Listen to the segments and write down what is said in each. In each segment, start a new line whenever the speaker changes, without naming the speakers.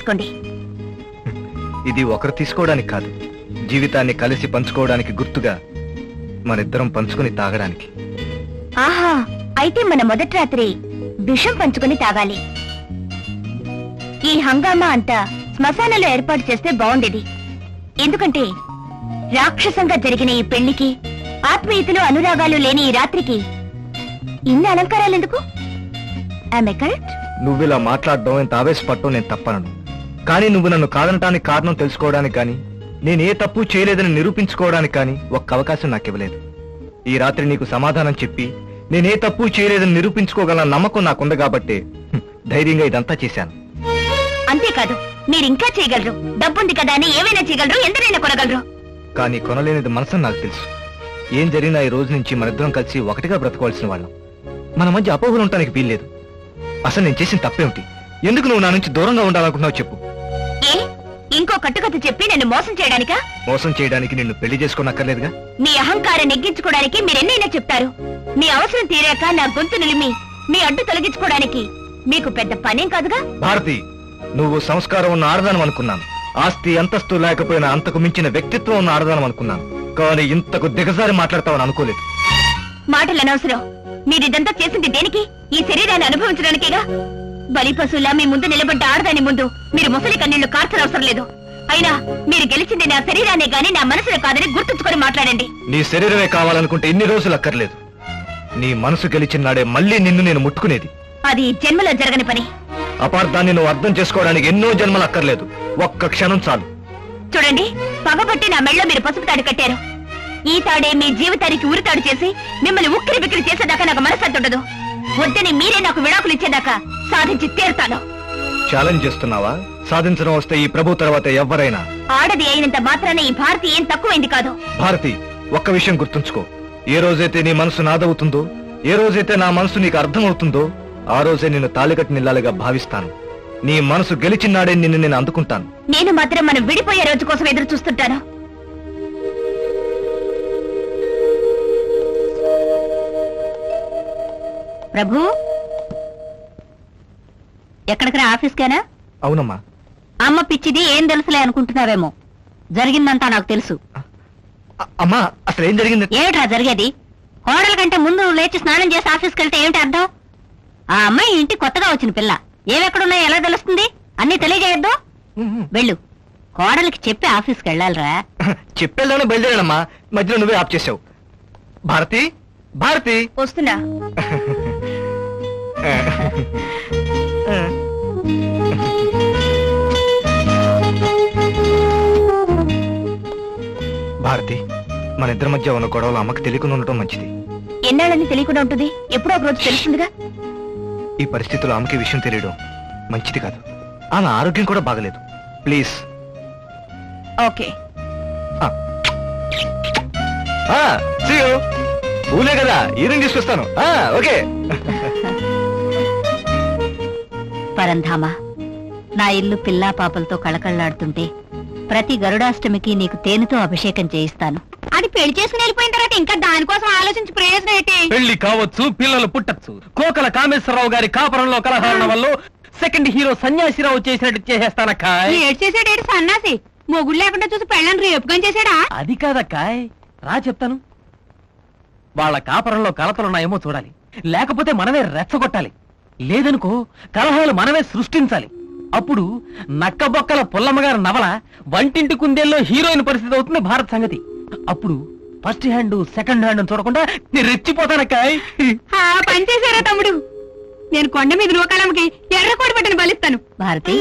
తీసుకోండి.
ఇది ఒకరు తీసుకోవడానికి కాదు. జీవితాన్ని కలిసి పంచుకోవడానికి గుర్తుగా మనిద్దరం పంచుకొని తాగడానికి.
ఆహా అయితే మన మొదటి రాత్రి విషం పంచుకొని తాగాలి. ఈ హంగామా అంతా శ్మశానంలో ఏర్పాటు చేస్తే బాగుండేది. ఎందుకంటే రాక్షసంగా జరిగిన ఈ పెళ్ళికి ఆత్మీయతలు అనురాగాలు లేని ఈ రాత్రికి ఇన్ని అలంకారాలు ఎందుకు?
నువ్విలా మాట్లాడడం ఎంత ఆవేశపడటం నేను తప్పనను. కానీ నువ్వు నన్ను కాదనటానికి కారణం తెలుసుకోవడానికి కానీ నేను ఏ తప్పు చేయలేదని నిరూపించుకోవడానికి కానీ ఒక్క అవకాశం నాకు ఇవ్వలేదు ఈ రాత్రి నీకు సమాధానం చెప్పి నేనే తప్పు చేయలేదని నిరూపించుకోగల నమ్మకం నాకుంది కాబట్టి ధైర్యంగా ఇదంతా చేశాను.
అంతేకాదు మీరు ఇంకా చేయగలరు. డబ్బుంది కదా అని ఏమైనా చేయగలరు ఎందరైనా కొనగలరు.
కానీ కొనలేనిది మనసని నాకు తెలుసు. ఏం జరిగినా ఈ రోజు నుంచి మనిద్దరం కలిసి ఒకటిగా బ్రతకవలసిన వాళ్ళం. మన మధ్య అపోహలు ఉండటానికి వీల్లేదు. అసలు నేను చేసిన తప్పేమిటి? ఎందుకు నువ్వు నా నుంచి దూరంగా ఉండాలనుకున్నావు చెప్పు.
ఏ ఇంకో కట్టుకథ చెప్పి నన్ను మోసం చేయడానికా?
మోసం చేయడానికి నిన్ను పెళ్ళి చేసుకోనక్కర్లేదుగా?
మీ అహంకారం నెగ్గించుకోవడానికి మీరెన్నైనా చెప్తారు. మీ అవసరం తీరాక నా గొంతు నిలిమి మీ అడ్డు తొలగించుకోవడానికి మీకు పెద్ద పనేం కాదుగా?
భారతి నువ్వు సంస్కారం ఉన్న ఆడదానం అనుకున్నాను. ఆస్తి అంతస్తు లేకపోయినా అంతకు మించిన వ్యక్తిత్వం ఉన్న ఆడదానం అనుకున్నాను. కానీ ఇంతకు దిగజారి మాట్లాడతావని అనుకోలేదు.
మాటలు అనవసరం. మీరిదంతా చేసింది దేనికి? ఈ శరీరాన్ని అనుభవించడానికేగా? బలి పశువులా మీ ముందు నిలబడ్డ ఆడదాని ముందు మీరు ముసలి కన్నీళ్ళు కార్చనవసరం లేదు. అయినా మీరు గెలిచింది నా శరీరాన్ని గాని నా మనసును కాదని గుర్తుంచుకొని మాట్లాడండి.
నీ శరీరమే కావాలనుకుంటే ఇన్ని రోజులు అక్కర్లేదు. నీ మనసు గెలిచిన నాడే మళ్ళీ నిన్ను నేను ముట్టుకునేది.
అది జన్మలో జరగని పని.
అపార్థాన్ని నువ్వు అర్థం చేసుకోవడానికి ఎన్నో జన్మలు అక్కర్లేదు. ఒక్క క్షణం చాలు.
చూడండి పగబట్టి నా మెళ్ళో మీరు పసుపు తాడు కట్టారు. ఈ తాడే మీ జీవితానికి ఉరితాడు చేసి మిమ్మల్ని ఉక్కిరి బిక్కిరి చేసేదాకా నాకు మనసంత ఉండదు. వద్దని మీరే నాకు విడాకులు ఇచ్చేదాకా సాధించి తీరుతాను.
ఛాలెంజ్ చేస్తున్నావా? సాధించడం వస్తే ఈ ప్రభు తర్వాత ఎవరైనా?
ఆడది అయినంత మాత్రాన ఈ భారతి ఏం తక్కువైంది కాదు.
భారతి ఒక్క విషయం గుర్తుంచుకో. ఏ రోజైతే నీ మనసు నాదవుతుందో ఏ రోజైతే నా మనసు నీకు అర్థమవుతుందో ఆ రోజే నిన్ను తాళికట్టి నిల్లాలిగా భావిస్తాను. నీ మనసు గెలిచినాడే నిన్ను నేను అందుకుంటాను.
నేను మాత్రం మనం విడిపోయే రోజు కోసం ఎదురు చూస్తుంటాను. ప్రభు ఎక్కడికి ఆఫీస్కేనా?
అవునమ్మా.
అమ్మ పిచ్చిది ఏం తెలుసులే అనుకుంటున్నావేమో. జరిగిందంతా నాకు తెలుసు.
అమ్మా అసలు ఏం జరిగింది?
ఏమిట్రా జరిగేది? కోడల కంటే ముందు నువ్వు లేచి స్నానం చేసి ఆఫీస్కి వెళ్తే ఏమిటి అర్థం? ఆ అమ్మాయి ఇంటి కొత్తగా వచ్చిన పిల్ల. ఏవెక్కడున్నాయో ఎలా తెలుస్తుంది? అన్ని తెలియజేయొద్దు. వెళ్ళు. కోడలికి చెప్పి ఆఫీస్కి వెళ్ళాలిరా
చెప్పేదానే బయలుదేరానమ్మా. మధ్యలో నువ్వే ఆప్ చేసావు. భారతి భారతి.
వస్తున్నా.
భారతి మన ఇద్దరి మధ్య ఉన్న గొడవలు అమ్మకి తెలియకుండా ఉండటం మంచిది.
ఎన్నాళ్ళని తెలియకుండా ఉంటుంది? ఎప్పుడో ఒక రోజు తెలుస్తుందిగా
ఈ పరిస్థితుల్లో ఆమెకి ఈ విషయం తెలియడం మంచిది కాదు. ఆమె ఆరోగ్యం కూడా బాగలేదు. ప్లీజ్.
ఓకే.
ఊలే కదా ఈవినింగ్ తీసుకొస్తాను. ఆ, ఓకే.
పరంధామా నా ఇల్లు పిల్లా పాపలతో కళకళలాడుతుంటే ప్రతి గరుడాష్టమికి నీకు తేనెతో అభిషేకం చేయిస్తాను. అది పెళ్ళి చేసుకుని వెళ్ళిపోయిన తర్వాత ఇంకా దానికోసం ఆలోచించి ప్రయోజనం ఏంటి?
పెళ్ళి కావచ్చు పిల్లలు పుట్టచ్చు. కోకల కామేశ్వరరావు గారి కాపురంలో కలహారణ వల్ల సెకండ్ హీరో సన్యాసిరావు చేసినట్టు చేసేస్తానక్క
ఏడు చేసాడేడు సన్నాసి. మొగుడు లేకుండా చూసి పెళ్ళని రేపుకొని చేశాడా?
అది కాదక్కాయ్ రా చెప్తాను. వాళ్ళ కాపురంలో కలతలున్నాయేమో చూడాలి. లేకపోతే మనమే రెచ్చగొట్టాలి. లేదనుకో కలహాలు మనమే సృష్టించాలి. అప్పుడు నక్కబొక్కల పుల్లమ్మగారి నవల వంటింటి కుందేల్లో హీరోయిన్ పరిస్థితి అవుతుంది భారత్ సంగతి. అప్పుడు ఫస్ట్ హ్యాండ్ సెకండ్ హ్యాండ్ చూడకుండా నేను రెచ్చిపోతానక్కాయ్
పని చేశారా తమ్ముడు? నేను కొండ మీద నూకాలమ్మకి ఎర్ర కోడి పెట్టని బలిస్తాను. భారతి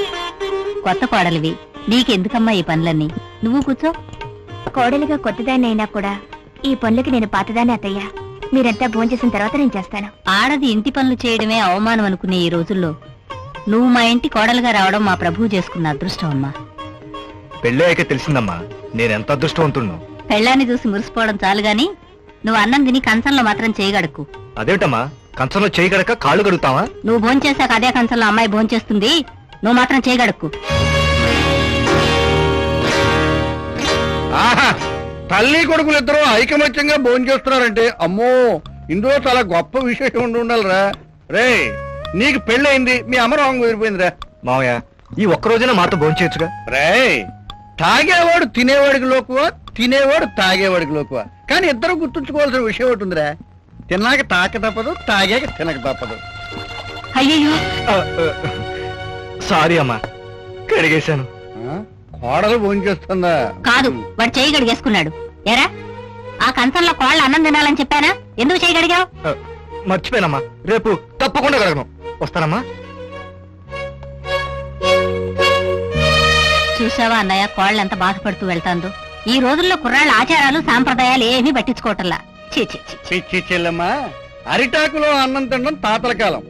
కొత్త కోడలివి. నీకెందుకమ్మా ఈ పనులన్నీ? నువ్వు కూర్చో. కోడలిగా కొత్తదాన్ని అయినా కూడా ఈ పనులకి నేను పాతదాన్ని అత్తయ్య. మీరంతా భోంచేసిన తర్వాత నేను చేస్తాను. ఆడది ఇంటి పనులు చేయడమే అవమానం అనుకునే ఈ రోజుల్లో నువ్వు మా ఇంటి కోడలుగా రావడం మా ప్రభువు చేసుకున్న అదృష్టం అమ్మా.
పెళ్ళి అయ్యాక తెలిసిందమ్మా. నేను ఎంత అదృష్టవంతుడును
పెళ్ళాన్ని చూసి మురిసిపోవడం చాలు గాని నువ్వు అన్నం తిని కంచంలో మాత్రం చేయగడకు.
అదేమిటమ్మా కంచంలో చేయి గడక కాళ్ళు కడుగుతావా?
నువ్వు భోంచేశాక అదే కంచంలో అమ్మాయి భోంచేస్తుంది నువ్వు మాత్రం చేయగడకు.
ఆహా! తల్లి కొడుకులు ఇద్దరు ఐకమత్యంగా భోజనం చేస్తున్నారంటే అమ్మో! ఇందులో చాలా గొప్ప విశేషం ఉండి ఉండాలిరా. రే నీకు పెళ్ళయింది మీ అమరవాంగం కుదిరిపోయిందిరా
మావయ్య ఈ ఒక్క రోజైనా మాతో భోంచేయచ్చుగా?
రే తాగేవాడు తినేవాడికి లోకువ? తినేవాడు తాగేవాడికి లోకువ? కానీ ఇద్దరు గుర్తుంచుకోవాల్సిన విషయం ఒకటి ఉందిరా. తిన్నాక తాక తప్పదు తాగాక తినక తప్పదు.
అయ్యయ్యో!
సారీ అమ్మా కడిగేశాను.
ఆ? కోడలు భోంచేస్తుందా?
కాదు వాడు చేయి గడిగేసుకున్నాడు ఎరా ఆ కంచంలో కోళ్ళ అన్నం తినాలని చెప్పానా? ఎందుకు చేయి గడిగావు
ఆ, మర్చిపోయానమ్మా. రేపు తప్పకుండా కడగను. వస్తానమ్మా.
చూసావా అన్నయ్య కోళ్ళు ఎంత బాధపడుతూ వెళ్తాందో. ఈ రోజుల్లో కుర్రాళ్ళ ఆచారాలు సాంప్రదాయాలు ఏమీ పట్టించుకోవటంలా. చీ చీ చీ.
పిచ్చి చెల్లెమ్మ అరిటాకులో అన్నం తినడం తాతల కాలం.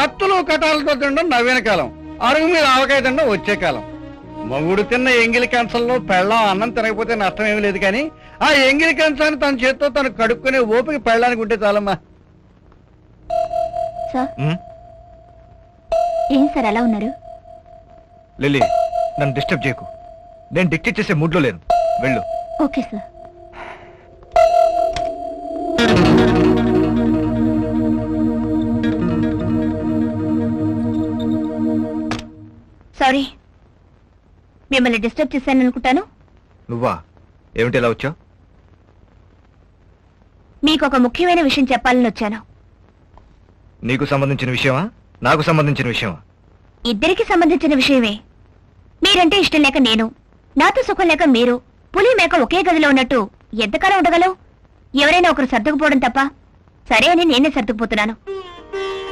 కత్తులు కటాలతో తినడం నవీన కాలం. అరుగు మీద ఆవకాయ తినడం వచ్చే కాలం. మగుడు తిన్న ఎంగిలి కంచంలో పెళ్ళం అన్నం తినకపోతే నష్టం ఏమీ లేదు కానీ ఆ ఎంగిలి కంచాన్ని తన చేత్తో తను కడుక్కునే ఓపిక పెళ్ళానికి ఉంటే చాలమ్మా.
ఏం సార్ అలా ఉన్నారు?
లిల్లీ నన్ను డిస్టర్బ్ చేయకు. నేను డిక్టేట్ చేసే మూడ్లో లేను. వెళ్ళు.
Okay sir. సారీ మిమ్మల్ని డిస్టర్బ్ చేశాను అనుకుంటాను.
నువ్వా? ఏమిటి ఇలా వచ్చావు?
మీకు ఒక ముఖ్యమైన విషయం చెప్పాలని వచ్చాను.
నీకు సంబంధించిన విషయమా? నాకు సంబంధించిన విషయమా
ఇద్దరికి సంబంధించిన విషయమే. మీరంటే ఇష్టం లేక నేను. నాతో సుఖం లేక మీరు. పులి మేక ఒకే గదిలో ఉన్నట్టు ఎంతకాలం ఉండగలవు? ఎవరైనా ఒకరు సర్దుకుపోవడం తప్ప. సరే అని నేనే సర్దుకుపోతున్నాను.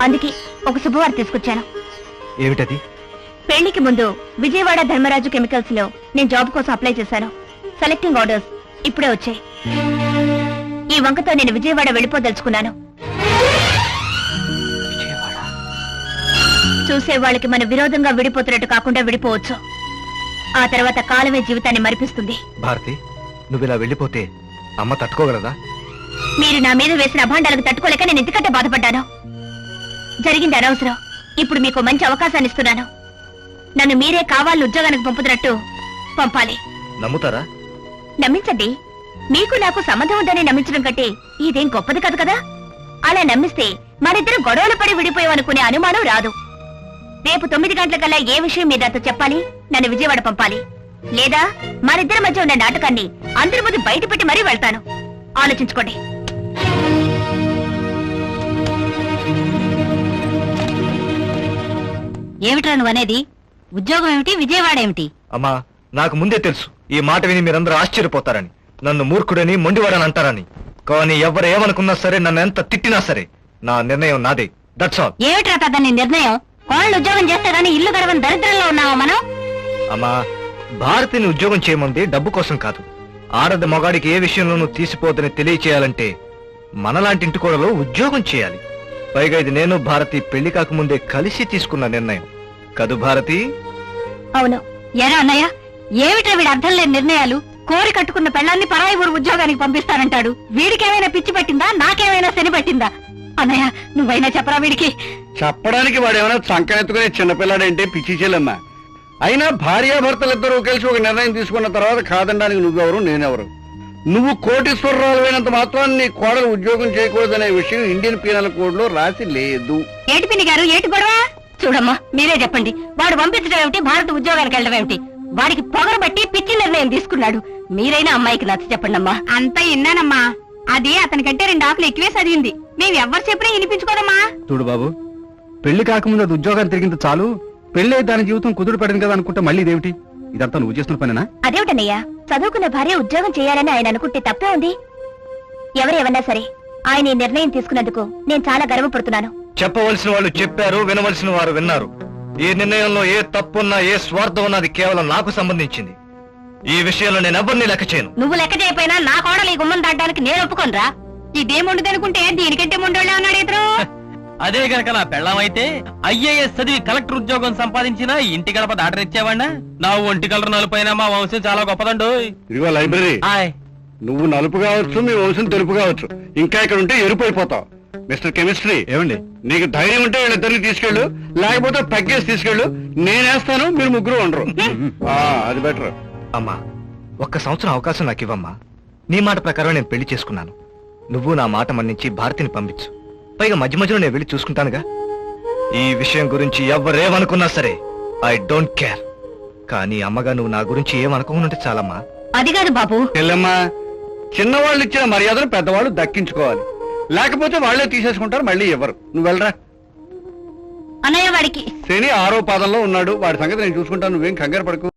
అందుకే ఒక శుభవార్త తీసుకొచ్చాను.
ఏమిటది?
పెళ్ళికి ముందు విజయవాడ ధర్మరాజు కెమికల్స్లో నేను జాబ్ కోసం అప్లై చేశాను. సెలెక్టింగ్ ఆర్డర్స్ ఇప్పుడే వచ్చాయి. ఈ వంకతో నేను విజయవాడ వెళ్ళిపోదలుచుకున్నాను. చూసే వాళ్ళకి మన విరోధంగా విడిపోతున్నట్టు కాకుండా విడిపోవచ్చు. ఆ తర్వాత కాలమే జీవితాన్ని మరిపిస్తుంది.
భారతి నువ్వు ఇలా వెళ్ళిపోతే అమ్మ తట్టుకోగలదా?
మీరు నా మీద వేసిన అభాండాలకు తట్టుకోలేక నేను ఎందుకంటే బాధపడ్డాను? జరిగింది అనవసరం. ఇప్పుడు మీకు మంచి అవకాశాన్ని ఇస్తున్నాను. నన్ను మీరే కావాలని ఉద్యోగానికి పంపుతున్నట్టు పంపాలి.
నమ్ముతారా?
నమ్మించండి. మీకు నాకు సంబంధం ఉందని నమ్మించడం కంటే ఇదేం గొప్పది కాదు కదా? అలా నమ్మిస్తే మరిద్దరు గొడవలు పడి విడిపోయామనుకునే అనుమానం రాదు. రేపు తొమ్మిది గంటలకల్లా ఏ విషయం మీరు నాతో చెప్పాలి? నన్ను విజయవాడ పంపాలి. లేదా మరిద్దరి మధ్య ఉన్న నాటకాన్ని అందరి ముందు బయట పెట్టి మరీ వెళ్తాను. ఆలోచించుకోండి. ఏమిట్రా నువ్వు అనేది? ఉద్యోగం ఏమిటి విజయవాడ ఏమిటి?
అమ్మా నాకు ముందే తెలుసు. ఈ మాట విని మీరందరూ ఆశ్చర్యపోతారని. నన్ను మూర్ఖుడని మొండివాడని అంటారని. కానీ ఎవరు ఏమనుకున్నా సరే నన్ను ఎంత తిట్టినా సరే నా నిర్ణయం నాదే. దట్స్ ఆల్
ఏమిట్రా పెద్ద నీ నిర్ణయం? కోళ్ళు ఉద్యోగం చేస్తే గానీ ఇల్లు గడవని దరిద్రంలో ఉన్నావా మనం?
అమ్మా భారతిని ఉద్యోగం చేయమంది డబ్బు కోసం కాదు. ఆడది మగాడికి ఏ విషయంలోనూ తీసిపోదని తెలియచేయాలంటే మనలాంటి ఇంటి కూడలో ఉద్యోగం చేయాలి. పైగా ఇది నేను భారతి పెళ్ళి కాకముందే కలిసి తీసుకున్న నిర్ణయం. కదు భారతి?
అవును. ఎరా అన్నయ్య ఏమిట్రా వీడి అర్థం లేని నిర్ణయాలు? కోరి కట్టుకున్న పెళ్ళాన్ని పరాయి ఊరు ఉద్యోగానికి పంపిస్తానంటాడు. వీడికేమైనా పిచ్చి పట్టిందా? నాకేమైనా శని పట్టిందా? అన్నయ్య నువ్వైనా చెప్పరా వీడికి?
చెప్పడానికి వాడేమైనా సంకనెత్తుకునే చిన్నపిల్లాడంటే? పిచ్చి చెల్లెమ్మ. అయినా భార్యాభర్తలిద్దరూ కలిసి ఒక నిర్ణయం తీసుకున్న తర్వాత కాదనడానికి నువ్వెవరు నేనెవరు? నువ్వు కోటీశ్వరరాలు మాత్రాన్ని నీ కోడలు ఉద్యోగం చేయకూడదనే విషయం ఇండియన్ పీనల్ కోడ్లో రాసి లేదు.
ఏటి పిన్ని గారు ఏటి గొడవ? చూడమ్మా మీరే చెప్పండి. వాడు పంపించడం ఏమిటి? భారత ఉద్యోగానికి వెళ్ళడం ఏమిటి? వాడికి పొగరు బట్టి పిచ్చి నిర్ణయం తీసుకున్నాడు. మీరైనా అమ్మాయికి నచ్చ చెప్పండి అమ్మా అంతా విన్నానమ్మా. అది అతనికంటే రెండు ఆకులు ఎక్కువే చదివింది. మేము ఎవరు చెప్పినా వినిపించుకోదమ్మా.
చూడు బాబు పెళ్ళి కాకముందు అది ఉద్యోగం తిరిగింది చాలు పెళ్ళి దాని జీవితం కుదురు పడింది కదా అనుకుంటే మళ్ళీ ఇదేమిటి? ఇదంతా నువ్వు చేస్తున్న పనేనా?
అదేమిటన్నయ్యా చదువుకున్న భార్య ఉద్యోగం చేయాలని ఆయన అనుకుంటే తప్పే ఉంది. ఎవరేమన్నా సరే ఆయన ఈ నిర్ణయం తీసుకున్నందుకు నేను చాలా గర్వపడుతున్నాను.
చెప్పవలసిన వాళ్ళు చెప్పారు వినవలసిన వారు విన్నారు. ఈ నిర్ణయంలో ఏ తప్పున్నా ఏ స్వార్థం ఉన్నది కేవలం నాకు సంబంధించింది. ఈ విషయంలో నేను ఎవరిని లెక్క చేయను.
నువ్వు లెక్క చేయపోయినా నా కోడలు ఈ గుమ్మం దాటడానికి నేను ఒప్పుకోనరా. ఇదేముండదు అనుకుంటే దీనికంటే ముండోళ్ళే ఉన్నాడు ఇతరు
అదే గనక నా పెళ్ళమైతే ఐఏఎస్ చదివి కలెక్టర్ ఉద్యోగం సంపాదించినా ఇంటి గడప దాటనిచ్చేవాడినా నా ఒంటి కలర్ నలుపైన మా వంశం చాలా గొప్పదండు.
ఇదిగో లైబ్రరీ.
ఆయ్.
నువ్వు నలుపు కావచ్చు మీ వంశం తెలుపు కావచ్చు. ఇంకా ఇక్కడ ఉంటే ఎరుపు అయిపోతావు. మిస్టర్ కెమిస్ట్రీ
ఏమండి?
నీకు ధైర్యం ఉంటే వీళ్ళిద్దరిని తీసుకెళ్ళు లేకపోతే పక్కేసి తీసుకెళ్ళు. నేనేస్తాను మీరు ముగ్గురు ఉండరు. ఆ, అది బెటర్.
అమ్మా ఒక్క సంవత్సరం అవకాశం నాకు ఇవ్వమ్మా. నీ మాట ప్రకారం నేను పెళ్ళి చేసుకున్నాను. నువ్వు నా మాట మన్నించి భారతిని పంపించు. పైగా మధ్య మధ్యలో నేను వెళ్ళి చూసుకుంటానుగా. ఈ విషయం గురించి ఎవరేమనుకున్నా సరే ఐ డోంట్ కేర్ కానీ అమ్మగా నువ్వు నా గురించి ఏమనుకోనుంటే చాలమ్మా.
అది కాదు బాబు.
చెల్లెమ్మా చిన్నవాళ్ళు ఇచ్చిన మర్యాదను పెద్దవాళ్ళు దక్కించుకోవాలి. లేకపోతే వాళ్ళే తీసేసుకుంటారు మళ్ళీ ఎవరు నువ్వు వెళ్ళరా?
అన్నయ్య వాడికి.
శని ఆరో పాదంలో ఉన్నాడు వాడి సంగతి నేను చూసుకుంటాను నువ్వేం కంగారు పడకు.